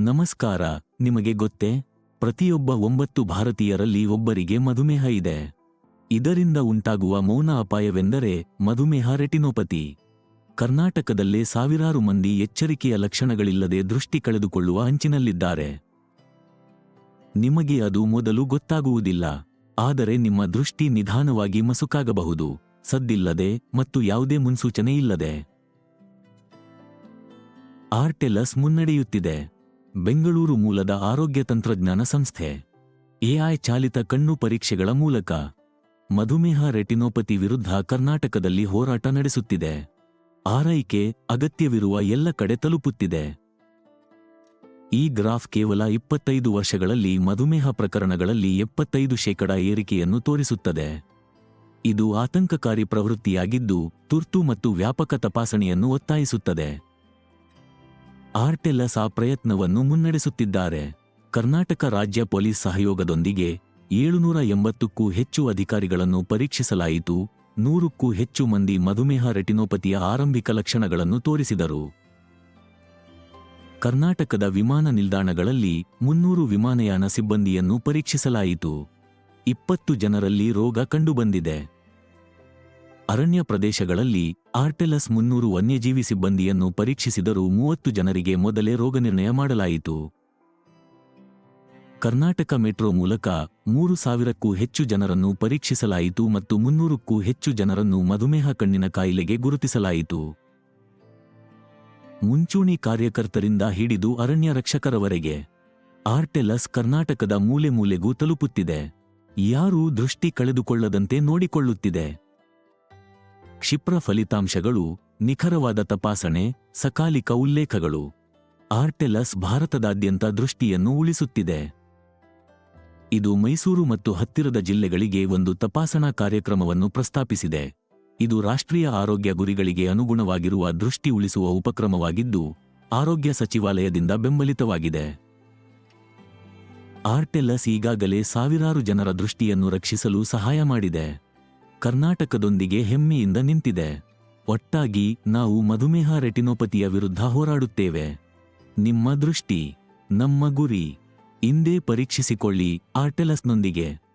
ನಮಸ್ಕಾರ, ನಿಮಗೆ ಗೊತ್ತೇ? ಪ್ರತಿಯೊಬ್ಬ ಒಂಬತ್ತು ಭಾರತೀಯರಲ್ಲಿ ಒಬ್ಬರಿಗೆ ಮಧುಮೇಹ ಇದೆ. ಇದರಿಂದ ಉಂಟಾಗುವ ಮೌನ ಅಪಾಯವೆಂದರೆ ಮಧುಮೇಹ ರೆಟಿನೋಪತಿ. ಕರ್ನಾಟಕದಲ್ಲೇ ಸಾವಿರಾರು ಮಂದಿ ಎಚ್ಚರಿಕೆಯ ಲಕ್ಷಣಗಳಿಲ್ಲದೆ ದೃಷ್ಟಿ ಕಳೆದುಕೊಳ್ಳುವ ಅಂಚಿನಲ್ಲಿದ್ದಾರೆ. ನಿಮಗೆ ಅದು ಮೊದಲು ಗೊತ್ತಾಗುವುದಿಲ್ಲ. ಆದರೆ ನಿಮ್ಮ ದೃಷ್ಟಿ ನಿಧಾನವಾಗಿ ಮಸುಕಾಗಬಹುದು. ಸದ್ದಿಲ್ಲದೆ ಮತ್ತು ಯಾವುದೇ ಮುನ್ಸೂಚನೆ ಇಲ್ಲದೆ. ಆರ್ಟೆಲಸ್ ಮುನ್ನಡೆಯುತ್ತಿದೆ. ಬೆಂಗಳೂರು ಮೂಲದ ಆರೋಗ್ಯ ತಂತ್ರಜ್ಞಾನ ಸಂಸ್ಥೆ. ಎಐ ಚಾಲಿತ ಕಣ್ಣು ಪರೀಕ್ಷೆಗಳ ಮೂಲಕ ಮಧುಮೇಹ ರೆಟಿನೋಪತಿ ವಿರುದ್ಧ ಕರ್ನಾಟಕದಲ್ಲಿ ಹೋರಾಟ ನಡೆಸುತ್ತಿದೆ. ಆರೈಕೆ ಅಗತ್ಯವಿರುವ ಎಲ್ಲ ಕಡೆ ತಲುಪುತ್ತಿದೆ. ಈ ಗ್ರಾಫ್ ಕೇವಲ ಇಪ್ಪತ್ತೈದು ವರ್ಷಗಳಲ್ಲಿ ಮಧುಮೇಹ ಪ್ರಕರಣಗಳಲ್ಲಿ ಎಪ್ಪತ್ತೈದು ಶೇಕಡ ಏರಿಕೆಯನ್ನು ತೋರಿಸುತ್ತದೆ. ಇದು ಆತಂಕಕಾರಿ ಪ್ರವೃತ್ತಿಯಾಗಿದ್ದು ತುರ್ತು ಮತ್ತು ವ್ಯಾಪಕ ತಪಾಸಣೆಯನ್ನು ಒತ್ತಾಯಿಸುತ್ತದೆ. ಆರ್ಟೆಲ್ಲಸ್ ಆ ಪ್ರಯತ್ನವನ್ನು ಮುನ್ನಡೆಸುತ್ತಿದ್ದಾರೆ. ಕರ್ನಾಟಕ ರಾಜ್ಯ ಪೊಲೀಸ್ ಸಹಯೋಗದೊಂದಿಗೆ ಏಳುನೂರ ಎಂಬತ್ತಕ್ಕೂ ಹೆಚ್ಚು ಅಧಿಕಾರಿಗಳನ್ನು ಪರೀಕ್ಷಿಸಲಾಯಿತು. ನೂರಕ್ಕೂ ಹೆಚ್ಚು ಮಂದಿ ಮಧುಮೇಹ ರೆಟಿನೋಪತಿಯ ಆರಂಭಿಕ ಲಕ್ಷಣಗಳನ್ನು ತೋರಿಸಿದರು. ಕರ್ನಾಟಕದ ವಿಮಾನ ನಿಲ್ದಾಣಗಳಲ್ಲಿ ಮುನ್ನೂರು ವಿಮಾನಯಾನ ಸಿಬ್ಬಂದಿಯನ್ನು ಪರೀಕ್ಷಿಸಲಾಯಿತು. ಇಪ್ಪತ್ತು ಜನರಲ್ಲಿ ರೋಗ ಕಂಡುಬಂದಿದೆ. ಅರಣ್ಯ ಪ್ರದೇಶಗಳಲ್ಲಿ ಆರ್ಟೆಲಸ್ ಮುನ್ನೂರು ವನ್ಯಜೀವಿ ಸಿಬ್ಬಂದಿಯನ್ನು ಪರೀಕ್ಷಿಸಿದರೂ ಮೂವತ್ತು ಜನರಿಗೆ ಮೊದಲೇ ರೋಗನಿರ್ಣಯ ಮಾಡಲಾಯಿತು. ಕರ್ನಾಟಕ ಮೆಟ್ರೋ ಮೂಲಕ ಮೂರು ಸಾವಿರಕ್ಕೂ ಹೆಚ್ಚು ಜನರನ್ನು ಪರೀಕ್ಷಿಸಲಾಯಿತು ಮತ್ತು ಮುನ್ನೂರಕ್ಕೂ ಹೆಚ್ಚು ಜನರನ್ನು ಮಧುಮೇಹ ಕಣ್ಣಿನ ಕಾಯಿಲೆಗೆ ಗುರುತಿಸಲಾಯಿತು. ಮುಂಚೂಣಿ ಕಾರ್ಯಕರ್ತರಿಂದ ಹಿಡಿದು ಅರಣ್ಯ ರಕ್ಷಕರವರೆಗೆ ಆರ್ಟೆಲಸ್ ಕರ್ನಾಟಕದ ಮೂಲೆ ಮೂಲೆಗೂ ತಲುಪುತ್ತಿದೆ. ಯಾರೂ ದೃಷ್ಟಿ ಕಳೆದುಕೊಳ್ಳದಂತೆ ನೋಡಿಕೊಳ್ಳುತ್ತಿದೆ. ಕ್ಷಿಪ್ರ ಫಲಿತಾಂಶಗಳು, ನಿಖರವಾದ ತಪಾಸಣೆ, ಸಕಾಲಿಕ ಉಲ್ಲೇಖಗಳು. ಆರ್ಟೆಲಸ್ ಭಾರತದಾದ್ಯಂತ ದೃಷ್ಟಿಯನ್ನು ಉಳಿಸುತ್ತಿದೆ. ಇದು ಮೈಸೂರು ಮತ್ತು ಹತ್ತಿರದ ಜಿಲ್ಲೆಗಳಿಗೆ ಒಂದು ತಪಾಸಣಾ ಕಾರ್ಯಕ್ರಮವನ್ನು ಪ್ರಸ್ತಾಪಿಸಿದೆ. ಇದು ರಾಷ್ಟ್ರೀಯ ಆರೋಗ್ಯ ಗುರಿಗಳಿಗೆ ಅನುಗುಣವಾಗಿರುವ ದೃಷ್ಟಿ ಉಳಿಸುವ ಉಪಕ್ರಮವಾಗಿದ್ದು, ಆರೋಗ್ಯ ಸಚಿವಾಲಯದಿಂದ ಬೆಂಬಲಿತವಾಗಿದೆ. ಆರ್ಟೆಲಸ್ ಈಗಾಗಲೇ ಸಾವಿರಾರು ಜನರ ದೃಷ್ಟಿಯನ್ನು ರಕ್ಷಿಸಲು ಸಹಾಯ ಮಾಡಿದೆ. ಕರ್ನಾಟಕದೊಂದಿಗೆ ಹೆಮ್ಮೆಯಿಂದ ನಿಂತಿದೆ. ಒಟ್ಟಾಗಿ ನಾವು ಮಧುಮೇಹ ರೆಟಿನೋಪತಿಯ ವಿರುದ್ಧ ಹೋರಾಡುತ್ತೇವೆ. ನಿಮ್ಮ ದೃಷ್ಟಿ, ನಮ್ಮ ಗುರಿ. ಇಂದೇ ಪರೀಕ್ಷಿಸಿಕೊಳ್ಳಿ, ಆರ್ಟೆಲಸ್ನೊಂದಿಗೆ.